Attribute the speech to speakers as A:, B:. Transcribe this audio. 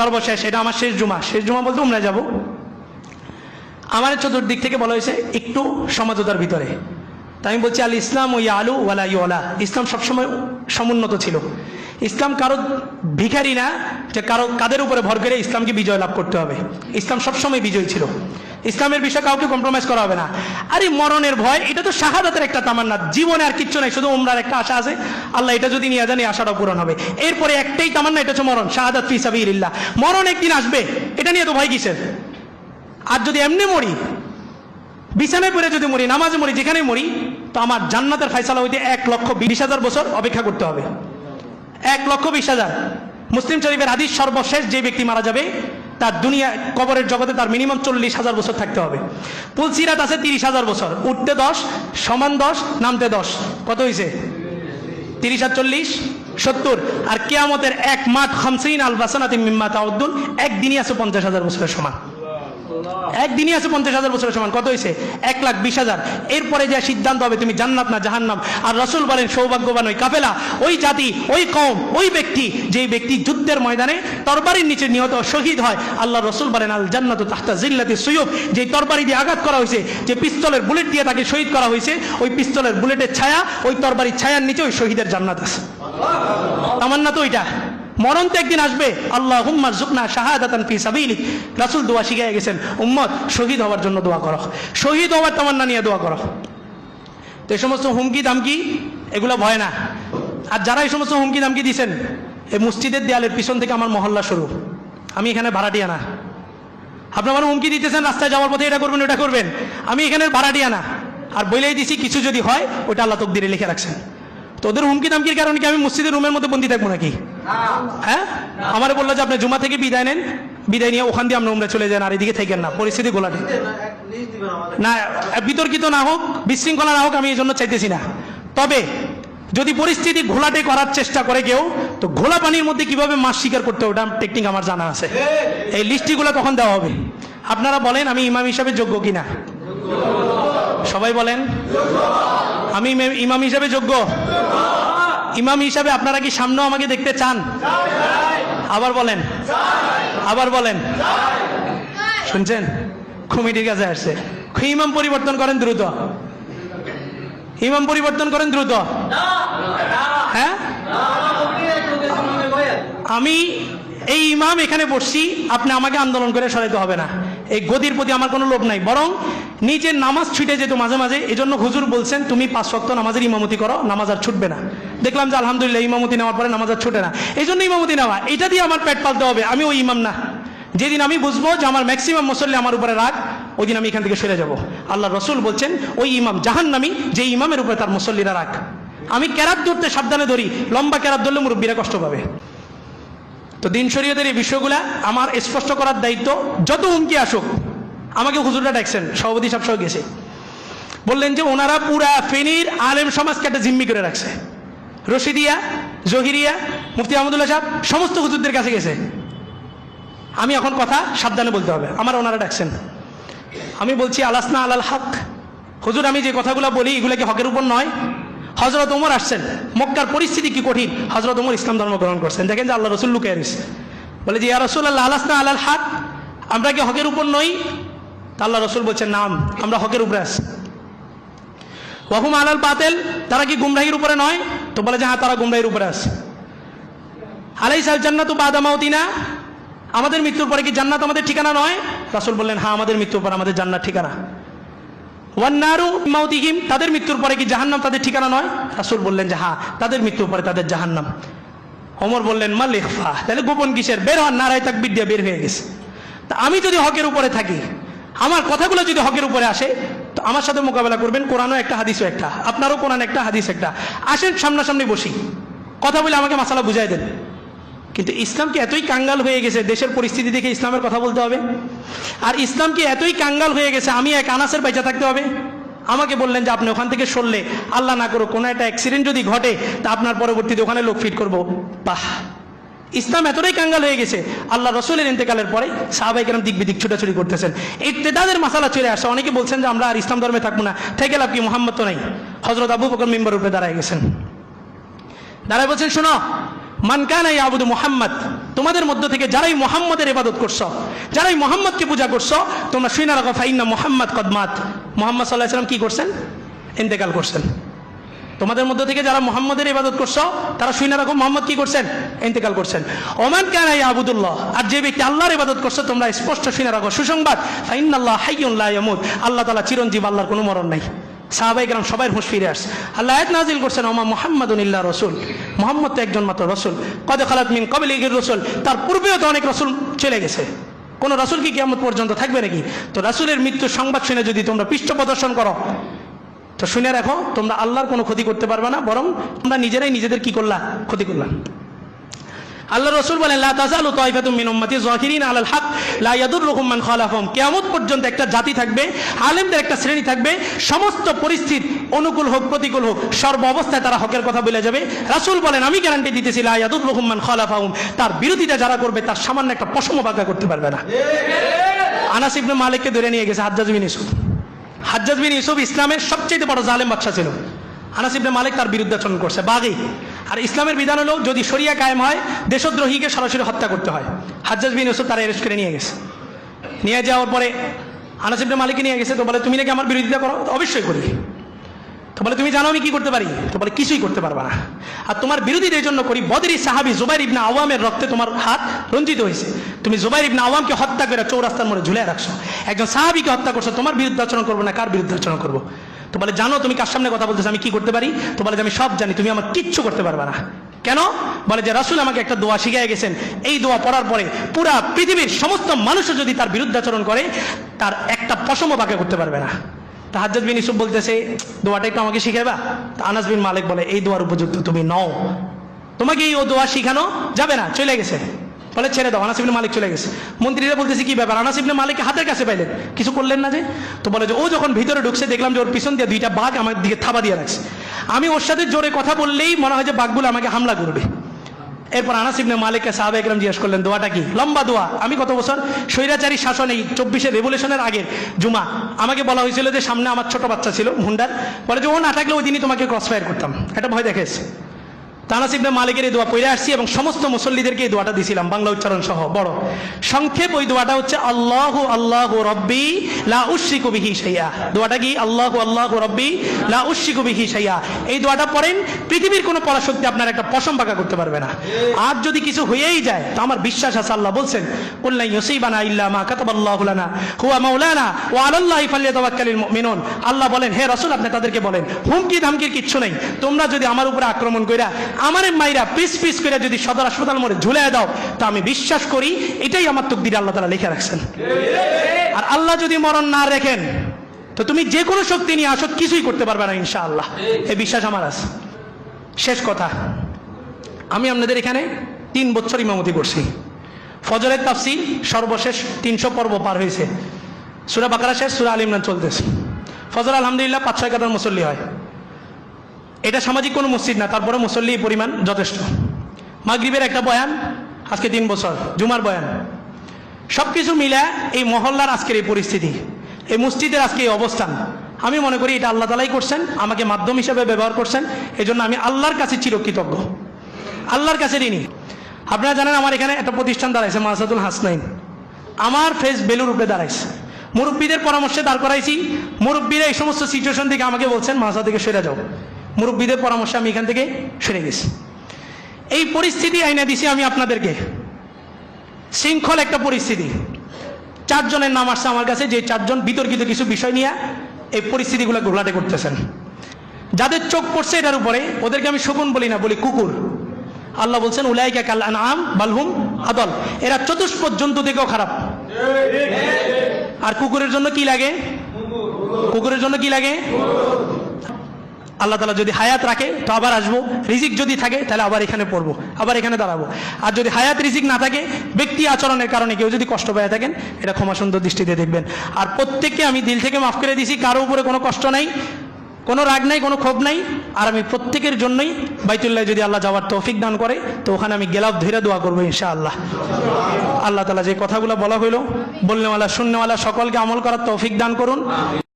A: সর্বশেষ, এটা আমার শেষ জুমা। শেষ জুমা বলতে উমরা যাব। আমার চতুর্দিক থেকে বলা হয়েছে একটু সমাজতার ভিতরে। তাই আমি বলছি, আল ইসলাম ওই আলু ওয়ালা ইওয়ালা ইসলাম সবসময় সমুন্নত ছিল। ইসলাম কারও ভিখারি না, যে কারও কাদের উপরে ভর করে ইসলামকে বিজয় লাভ করতে হবে। ইসলাম সবসময় বিজয়ী ছিল। ইসলামের বিষয়ে কাউকে কম্প্রোমাইজ করা হবে না। আরে মরণের ভয়, এটা তো শাহাদাতের একটা তামান্না। জীবনে আর কিচ্ছু নাই, শুধু উমরার একটা আশা আছে। আল্লাহ এটা যদি নিয়ে জানি আশাটাও পূরণ হবে। এরপরে একটাই তামান্না, এটা হচ্ছে মরণ, শাহাদাত ফি সাবিলিল্লাহ। মরণ একদিন আসবে, এটা নিয়ে তো ভয় কিসের? আর যদি এমনি মরি, বিছানায় পড়ে যদি মরি, নামাজে মরি যেখানে মরি, তো আমার জান্নাতের ফাইসালা হইতে এক লক্ষ বিশ হাজার বছর অপেক্ষা করতে হবে। এক লক্ষ বিশ হাজার। মুসলিম শরীফের হাদিস সর্বশেষ যে ব্যক্তি মারা যাবে তার দুনিয়া কবরের জগতে তার মিনিমাম চল্লিশ হাজার বছর থাকতে হবে। পুলসিরাত আছে তিরিশ হাজার বছর। উঠতে দশ, সমান দশ, নামতে দশ। কত হয়েছে তিরিশ আর চল্লিশ, সত্তর। আর কেয়ামতের এক মাঠ খামসিন আল বাসানাতি মিম্মা তাউদ্দুল একদিনই আছে পঞ্চাশ হাজার বছরের সমান। একদিনই আছে পঞ্চাশ হাজার বছরের সমান। কত হয়েছে এক লাখ বিশ হাজার। এরপরে যা সিদ্ধান্ত হবে তুমি জান্নাত না জাহান্নাম? আর রসুল বলেন সৌভাগ্যবান ওই কাফেলা ওই জাতি ওই কম ওই ব্যক্তি যেই ব্যক্তি যুদ্ধের ময়দানে তরবারির নিচে নিহত শহীদ হয় আল্লাহ রসুল বলেন আল জান্নাত তাহতা জিল্লাতি সুয়ুব যে তরবারি দিয়ে আঘাত করা হয়েছে যে পিস্তলের বুলেট দিয়ে তাকে শহীদ করা হয়েছে ওই পিস্তলের বুলেটের ছায়া ওই তরবারির ছায়ার নিচে ওই শহীদের জান্নাত আছে। তামান্না তো ওইটা। মরণ তো একদিন আসবে। আল্লাহ হুম্মা জুকনা শাহাদাতান ফি সাবিলি রাসূল দোয়া শিখিয়ে গেছেন, উম্মত, শহীদ হওয়ার জন্য দোয়া করো। শহীদ হওয়ার তামান্না নিয়ে দোয়া করো। তো এই সমস্ত হুমকি দামকি, এগুলো ভয় না। আর যারা এই সমস্ত হুমকি দামকি দিছেন, এই মসজিদের দেয়ালের পিছন থেকে আমার মহল্লা শুরু। আমি এখানে ভাড়াটিয়া না আপনি আমার হুমকি দিতেছেন, রাস্তায় যাওয়ার পথে এটা করবেন, ওটা করবেন। আমি এখানে ভাড়াটিয়া না আর বলেই দিছি, কিছু যদি হয়, ওটা আল্লাহ তকদিরে লিখে রাখছেন। তো ওদের হুমকি দামকির কারণে কি আমি মসজিদের রুমের মধ্যে বন্দি থাকব নাকি? হ্যাঁ? আমার বলল যে আপনি জুমা থেকে বিদায় নেন, বিদায় নিয়ে ওখান দিয়ে আপনি উমরা চলে যান, আর এদিকে থাকেন না, পরিস্থিতি গোলাটে না, বিতর্কিত না হোক, বিশৃঙ্খলা না হোক, আমি এই জন্য চাইতেছি না। তবে, যদি পরিস্থিতি ঘোলাটে করার চেষ্টা করে কেউ, তো ঘোলা পানির মধ্যে কীভাবে মাছ শিকার করতে হবে, ওটা টেকনিক আমার জানা আছে। এই লিস্টিগুলো তখন দেওয়া হবে? আপনারা বলেন, আমি ইমাম হিসাবে যোগ্য কিনা? সবাই বলেন, আমি ইমাম হিসাবে যোগ্য? ইমাম হিসাবে আপনারা কি সামনেও আমাকে দেখতে চান? আবার বলেন। আবার বলেন। শুনছেন? কমিটির কাছে আসছে। ইমাম পরিবর্তন করেন দ্রুত। ইমাম পরিবর্তন করেন দ্রুত। হ্যাঁ? আমি এই ইমাম এখানে বসছি, আপনি আমাকে আন্দোলন করে সরাইতে হবে না। এই গদির প্রতি আমার কোনো লোভ নাই। বরং নিজের নামাজ ছুটে যেত মাঝে মাঝে এই জন্য হুজুর বলছেন, তুমি পাঁচ শক্ত নামাজের ইমামতি করো, নামাজ আর ছুটবে না। দেখলাম যে আলহামদুলিল্লাহ ইমামতি নেওয়ার পরে নামাজ আর ছুটে না। এই জন্য ইমামতি নেওয়া। এটা দিয়ে আমার পেট পালতে হবে। আমি ওই ইমাম না। যেদিন আমি বুঝব যে আমার ম্যাক্সিমাম মুসল্লি আমার উপরে রাগ ওই দিন আমি এখান থেকে সরে যাব। আল্লাহ রসুল বলছেন, ওই ইমাম, জাহান্নামি, যে ইমামের উপরে তার মুসল্লিরা রাগ। আমি ক্যারাত ধরতে সাবধানে ধরি, লম্বা ক্যারাত ধরলে মুরব্বীরা কষ্ট পাবে। তো দিন শরীয়তের এই বিষয়গুলা আমার স্পষ্ট করার দায়িত্ব, যত হুমকি আসুক, আমাকে হুজুরটা ডাকছেন, সভাপতি সাহেব সহ গেছে। বললেন যে ওনারা পুরা ফেনীর আলেম সমাজকে একটা জিম্মি করে রাখছে। রশিদিয়া, জহিরিয়া, মুফতি আহমদুল্লাহ সাহেব, সমস্ত হুজুরদের কাছে গেছে। আমি এখন কথা সাবধানে বলতে হবে, আমার ওনারা ডাকছেন। আমি বলছি, আলাসনা আলাল হক। হুজুর, আমি যে কথাগুলো বলি, এগুলো কি হকের উপর নয়? হজরত ওমর আসছেন, মক্কার পরিস্থিতি কি কঠিন? হজরত ওমর ইসলাম ধর্ম গ্রহণ করছেন। দেখেন যে আল্লাহ রসুল লুকে বলে যে, ইয়া রসুল আল্লাহ আলাসনা আলাল হক। আমরা কি হকের উপর নই? আল্লাহ রসুল বলছেন, নাম, আমরা হকের উপরে আছি। ওয়াহুম আলাল বাতেল, তারা কি গুমরাহির উপরে নয়? তো বলে যে হ্যাঁ তারা গুমরাহির উপরে আছে। আলাই সাল জান্নাতু বাদামাউতিনা আমাদের মৃত্যুর পরে কি জান্নাত আমাদের ঠিকানা নয়? রাসুল বললেন হ্যাঁ আমাদের মৃত্যুর পর আমাদের জান্নাত ঠিকানা। ওয়ান্নারু মাউতিহিম, তাদের মৃত্যুর পরে কি জাহান্নাম তাদের ঠিকানা নয়? রাসুল বললেন যে হ্যাঁ তাদের মৃত্যুর পরে তাদের জাহান্নাম। ওমর বললেন মা লেখফা তাহলে গোপন কিসের? বের হন, নারায় তাক বিদ্যা বের হয়ে গেছে। তা আমি যদি হকের উপরে থাকি, আমার কথাগুলো যদি হকের উপরে আসে তো আমার সাথে মোকাবেলা করবেন, কোরআনও একটা, হাদিসও একটা। আপনারও কোরআন একটা, হাদিস একটা। আসেন সামনাসামনি বসি। কথা বলে আমাকে মাসালা বুঝাই দেন। কিন্তু ইসলাম কি এতই কাঙ্গাল হয়ে গেছে? দেশের পরিস্থিতি দেখে ইসলামের কথা বলতে হবে? আর ইসলাম কি এতই কাঙ্গাল হয়ে গেছে? আমি এক আনাসের বাইচা থাকতে হবে? আমাকে বললেন যে আপনি ওখান থেকে সরলে, আল্লাহ না করো কোনো একটা অ্যাক্সিডেন্ট যদি ঘটে, তা আপনার পরবর্তীতে ওখানে লোক ফিট করব। বাহ! ইসলাম এতটাই কাঙ্গাল হয়ে গেছে, আল্লাহ রসুলের ইন্তেকালের পরে সাহাবাই কেন দিক বিদিক ছুটাছুটি করতেছেন। এই তেদাদের মাসালা চলে আসছে, অনেকে বলছেন যে আমরা আর ইসলাম ধর্মে থাকব না, থেকে লাভ কি, মোহাম্মদ তো নাই। হজরত আবু বকর মেম্বার উপরে দাঁড়ায় গেছেন। দাঁড়ায় বলছেন, শোনো মানকানা আবুদু মোহাম্মদ, তোমাদের মধ্য থেকে যারাই মোহাম্মদের ইবাদত করছ, যারাই মোহাম্মদকে পূজা করছ, তোমরা শুনে রাখো, ফাইন্না মোহাম্মদ কদমাত মোহাম্মদ সাল্লাহ সাল্লাম কি করছেন? ইন্তেকাল করছেন। তোমাদের মধ্যে থেকে যারা মোহাম্মদের ইবাদত করছ, তারা শুনে রাখো মোহাম্মদ কি করছেন? ইন্তেকাল করছেন। ওমান কানা আবুদুল্লাহ আর যে ব্যক্তি আল্লাহর ইবাদত করছ, তোমরা স্পষ্ট শুনে রাখো। সুসংবাদ ফাইনাল্লাহ ইয়ামুত। আল্লাহ তালা চিরঞ্জীব, আল্লাহর কোনো মরণ নাই। সাহাবাই গ্রাম সবাই হুঁশ ফিরে আসছে। আল্লাহ নাজিল করছেন, ওমা মোহাম্মদুন ইল্লাহ রসুল। মোহাম্মদ তো একজন মাত্র রসুল। কদে খালাত মিন কবিল রসুল। তার পূর্বেও তো অনেক রসুল চলে গেছে। কোন রসুল কি কিয়ামত পর্যন্ত থাকবে নাকি? তো রাসুলের মৃত্যুর সংবাদ শুনে যদি তোমরা পৃষ্ঠ প্রদর্শন করো তো শুনে রাখো তোমরা আল্লাহর কোনো ক্ষতি করতে পারবে না বরং তোমরা নিজেরাই নিজেদের কি করলা? ক্ষতি করলা। আল্লাহ রসুল বলেন লা তাজালু তাইফাতুম মিন উম্মতি যাহিরিন আলাল হক লা ইয়াদুররুহুম মান খালাফাহুম। কিয়ামত পর্যন্ত একটা জাতি থাকবে আলেমদের একটা শ্রেণি থাকবে সমস্ত পরিস্থিতি অনুকূল হোক প্রতিকূল হোক সর্ব অবস্থায় তারা হকের কথা বলে যাবে। রাসূল বলেন আমি গ্যারান্টি দিতেছি লা ইয়াদুররুহুম মান খালাফাহুম। তার বিরোধিতা যারা করবে তার সামান্য একটা পশম বাঁকা করতে পারবে না। আনাস ইবনে মালিককে ধরে নিয়ে গেছে হাজ্জাজ বিন ইউসুফ হাজ্জাজ বিন ইউসুফ ইসলামের সবচেয়ে বড় জালেম বাদশা ছিল। আনাস ইবনে মালিক তার বিরুদ্ধে আচরণ করছে বাঘেই আর ইসলামের বিধান হলো, যদি সরিয়া কায়েম হয়, দেশদ্রোহীকে সরাসরি হত্যা করতে হয়। হাজ্জাজ বিন ইউসুফ তারা অ্যারেস্ট করে নিয়ে গেছে। নিয়ে যাওয়ার পরে আনাস ইবনে মালিককে নিয়ে গেছে, তো বলে, তুমি নাকি আমার বিরোধিতা করো? অবশ্যই করি। তো বলে, তুমি জানো আমি কি করতে পারি? তো বলে, কিছুই করতে পারবা না। আর তোমার বিরোধীদের জন্য করি, বদরি সাহাবি জুবাইর ইবনা আওয়ামের রক্তে তোমার হাত রঞ্জিত হয়েছে। তুমি জুবাইর ইবনা আওয়ামকে হত্যা করে চৌরাস্তার মোড়ে ঝুলে রাখছো। একজন সাহাবিকে হত্যা করছ, তোমার বিরুদ্ধে আচরণ করব না, কার বিরুদ্ধে আচরণ করব? তো বলে, জানো তুমি কার সামনে কথা বলতেছো, আমি কি করতে পারি? তো বলে, যে আমি সব জানি, তুমি আমার কিচ্ছু করতে পারবে না। কেন? বলে যে, রাসুল আমাকে একটা দোয়া শিখিয়ে গেছেন। এই দোয়া পড়ার পরে পুরা পৃথিবীর সমস্ত মানুষও যদি তার বিরুদ্ধে আচরণ করে, তার একটা পশমও বাঁকা করতে পারবে না। তা হাজ্জাজ বিন ইসুফ বলতেছে, দোয়াটা একটু আমাকে শিখাবা আনাস বিন মালিক বলে, এই দোয়ার উপযুক্ত তুমি নও। তোমাকে এই ও দোয়া শিখানো যাবে না, চলে গেছে। বলে, ছেড়ে দাও আনাসিবনে মালিক চলে গেছে। মন্ত্রীরা বলতেছে, কি ব্যাপার? আনাসিবনে মালিক হাতের কাছে পাইলেন? কিছু করলেন না যে? তো বলে যে, ও যখন ভিতরে ঢুকছে, দেখলাম যে ওর পিছন দিয়ে দুইটা বাঘ আমার দিকে থাবা দিয়ে রাখছে। আমি ওর সাথে জোরে কথা বললেই মনে হয় যে বাঘগুলো আমাকে হামলা করবে। এরপর আনাস ইবনে মালিককে সাহাবে একরাম জিজ্ঞেস করলেন, দোয়াটা কি? লম্বা দোয়া। আমি কত বছর স্বৈরাচারী শাসন এই রেভুলেশনের রেভলিউশনের আগের জুমা, আমাকে বলা হয়েছিল যে সামনে আমার ছোট বাচ্চা ছিল হুন্ডার বলে যে, ও না থাকলে ওই দিনই তোমাকে ক্রস ফায়ার করতাম। এটা ভয় দেখেছে তানাস মালিকের এই দোয়া পড়ে আসছি এবং সমস্ত মুসল্লিদেরকে এই দোয়াটা দিছিলাম বাংলা উচ্চারণ সহ। বড়। সংক্ষেপ ওই দোয়াটা হচ্ছে, আল্লাহ আল্লাহ রব্বি লা উশরিকু বিহি শাইয়া দোয়াটা কি? আল্লাহ আল্লাহ রব্বি লা উশরিকু বিহি শাইয়া এই দোয়াটা পড়েন, পৃথিবীর কোনো পরাশক্তি আপনার একটা পশম পাকা করতে পারবে না। আর যদি কিছু হয়েই যায়, তো আমার বিশ্বাস আছে আল্লাহ বলছেন কুল্লাই ইউসিবানা ইল্লা মা কাতাবাল্লাহু লানা, হুয়া মাওলানা, ওয়া আলাল্লাহি ফালিয়াতাওয়াক্কালিল মুমিনুন। আল্লাহ বলেন, হে রাসূল, আপনি তাদেরকে বলেন হুমকি ধামকির কিচ্ছু নেই। তোমরা যদি আমার উপরে আক্রমণ কইরা আমার মাইরা পিস পিস করে যদি সদর হাসপাতাল মোড়ে ঝুলে দাও, তা আমি বিশ্বাস করি এটাই আমার তকদিরে, আল্লাহ তালা লিখে রাখছেন। আর আল্লাহ যদি মরণ না রেখেন, তো তুমি যে কোনো শক্তি নিয়ে আসো, কিছুই করতে পারবে না, ইনশাআল্লাহ। এই বিশ্বাস আমার আছে। শেষ কথা। আমি আপনাদের এখানে তিন বছর ইমামতি করছি। ফজরের তাফসির সর্বশেষ তিনশো পর্ব পার হয়েছে। সুরা বাকারা শেষ, সুরা আলিমরান চলতেছে। ফজর আলহামদুলিল্লাহ পাঁচ ছয় কাতার মুসল্লি হয়। এটা সামাজিক কোনো মসজিদ না, তারপরে মুসল্লি পরিমাণ যথেষ্ট। মাগরিবের একটা বয়ান, আজকে তিন বছর, জুমার বয়ান। সব কিছু মিলে এই মহল্লার আজকের এই পরিস্থিতি, এই মসজিদের আজকে এই অবস্থান, আমি মনে করি এটা আল্লাহ তালাই করছেন, আমাকে মাধ্যম হিসেবে ব্যবহার করছেন, এজন্য আমি আল্লাহর কাছে চিরকৃতজ্ঞ। আল্লাহর কাছে ঋণী। আপনারা জানেন আমার এখানে একটা প্রতিষ্ঠান দাঁড়াইছে মাসাদুল হাসনাইন। আমার ফেস বেলুর উপরে দাঁড়াইছে। মুরব্বীদের পরামর্শে দাঁড় করাইছি, মুরব্বীরা এই সমস্ত সিচুয়েশন থেকে আমাকে বলছেন, মাসা থেকে সরে যাও। মুরব্বীদের পরামর্শে আমি এখান থেকে সরে গেছি। এই পরিস্থিতি আইনা দিছি আমি আপনাদেরকে। শৃঙ্খল একটা পরিস্থিতি। চারজনের নাম আসছে আমার কাছে, যে চারজন বিতর্কিত কিছু বিষয় নিয়ে এই পরিস্থিতিগুলো ঘোলাটে করতেছেন। যাদের চোখ পড়ছে এটার উপরে, ওদেরকে আমি শকুন বলি না, বলি কুকুর। আল্লাহ বলছেন, উলাইকা কাল আম বালহুম আদল। এরা চতুষ্পদ জন্তু থেকেও খারাপ। আর কুকুরের জন্য কি লাগে? কুকুরের জন্য কি লাগে? আল্লাহ তালা যদি হায়াত রাখে, তো আবার আসব। রিজিক যদি থাকে, তাহলে আবার এখানে পড়ব, আবার এখানে দাঁড়াবো। আর যদি হায়াত রিজিক না থাকে, ব্যক্তি আচরণের কারণে কেউ যদি কষ্ট পেয়ে থাকেন, এটা ক্ষমা সুন্দর দৃষ্টিতে দেখবেন। আর প্রত্যেককে আমি দিল থেকে মাফ করে দিছি, কারও উপরে কোনো কষ্ট নাই, কোনো রাগ নাই, কোনো ক্ষোভ নাই। আর আমি প্রত্যেকের জন্যই বাইতুল্লাহ যদি আল্লাহ যাওয়ার তৌফিক দান করে, তো ওখানে আমি গেলাপ ধরে দোয়া করব ইনশা আল্লাহ আল্লাহ তালা যে কথাগুলো বলা হইল, বলনেওয়ালা শূন্যওয়ালা সকলকে আমল করার তৌফিক দান করুন।